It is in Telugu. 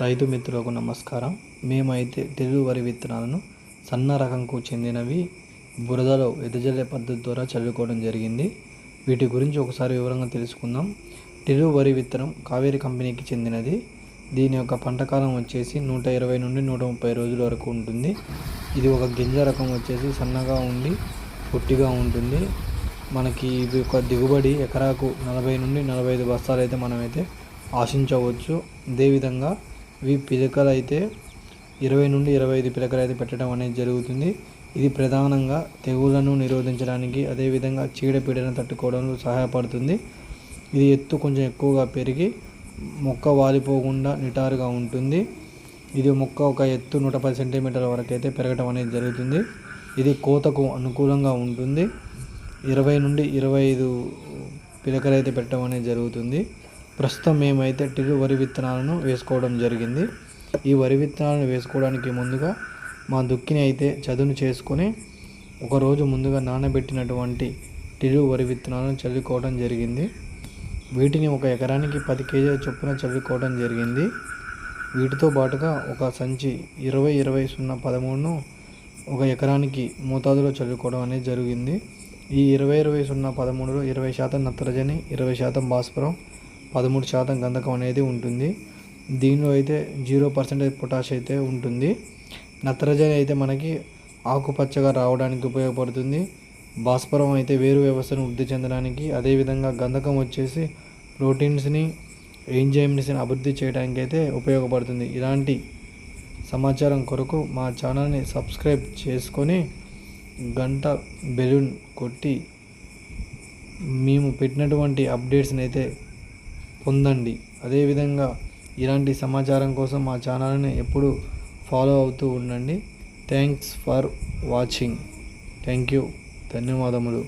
రైతు మిత్రులకు నమస్కారం. మేమైతే తెలుగు వరి విత్తనాలను సన్న రకంకు చెందినవి బురదలో ఎదజల్లే పద్ధతి ద్వారా చల్లుకోవడం జరిగింది. వీటి గురించి ఒకసారి వివరంగా తెలుసుకుందాం. తెలుగు వరి విత్తనం కావేరి కంపెనీకి చెందినది. దీని యొక్క పంట కాలం వచ్చేసి నూట ఇరవై నుండి నూట ముప్పై రోజుల వరకు ఉంటుంది. ఇది ఒక గింజ రకం వచ్చేసి సన్నగా ఉండి పొట్టిగా ఉంటుంది. మనకి ఇది ఒక దిగుబడి ఎకరాకు నలభై నుండి నలభై ఐదు బస్తాలు అయితే మనమైతే ఆశించవచ్చు. అదేవిధంగా ఇవి పిలకలు అయితే ఇరవై నుండి ఇరవై ఐదు పిలకలు అయితే పెట్టడం అనేది జరుగుతుంది. ఇది ప్రధానంగా తెగుళ్ళను నిరోధించడానికి అదేవిధంగా చీడపీడను తట్టుకోవడంలో సహాయపడుతుంది. ఇది ఎత్తు కొంచెం ఎక్కువగా పెరిగి మొక్క వాలిపోకుండా నిటారుగా ఉంటుంది. ఇది మొక్క ఒక ఎత్తు నూట పది సెంటీమీటర్ల వరకు అయితే పెరగడం అనేది జరుగుతుంది. ఇది కోతకు అనుకూలంగా ఉంటుంది. ఇరవై నుండి ఇరవై ఐదు పిలకలు అయితే పెట్టడం అనేది జరుగుతుంది. ప్రస్తుతం మేమైతే టిరు వరి విత్తనాలను వేసుకోవడం జరిగింది. ఈ వరి విత్తనాలను వేసుకోవడానికి ముందుగా మా దుక్కిని అయితే చదును చేసుకొని ఒకరోజు ముందుగా నానబెట్టినటువంటి టిరు వరి విత్తనాలను చల్లుకోవడం జరిగింది. వీటిని ఒక ఎకరానికి పది కేజీల చొప్పున చల్లుకోవడం జరిగింది. వీటితో పాటుగా ఒక సంచి ఇరవై ఇరవై సున్నా పదమూడును ఒక ఎకరానికి మోతాదులో చల్లుకోవడం అనేది జరిగింది. ఈ ఇరవై ఇరవై సున్నా పదమూడులో ఇరవై శాతం నత్రజని ఇరవై శాతం భాస్వరం పదమూడు శాతం గంధకం అనేది ఉంటుంది. దీనిలో అయితే జీరో పర్సెంటేజ్ పొటాష్ అయితే ఉంటుంది. నత్రజని అయితే మనకి ఆకుపచ్చగా రావడానికి ఉపయోగపడుతుంది. భాస్వరం అయితే వేరు వ్యవస్థను వృద్ధి చెందడానికి అదేవిధంగా గంధకం వచ్చేసి ప్రోటీన్స్ని ఎంజైమ్స్ని అభివృద్ధి చేయడానికి అయితే ఉపయోగపడుతుంది. ఇలాంటి సమాచారం కొరకు మా ఛానల్ని సబ్స్క్రైబ్ చేసుకొని గంట బెలూన్ కొట్టి మేము పెట్టినటువంటి అప్డేట్స్ని అయితే పొందండి. అదేవిధంగా ఇలాంటి సమాచారం కోసం మా ఛానల్ని ఎప్పుడు ఫాలో అవుతూ ఉండండి. Thanks for watching. Thank you. ధన్యవాదములు.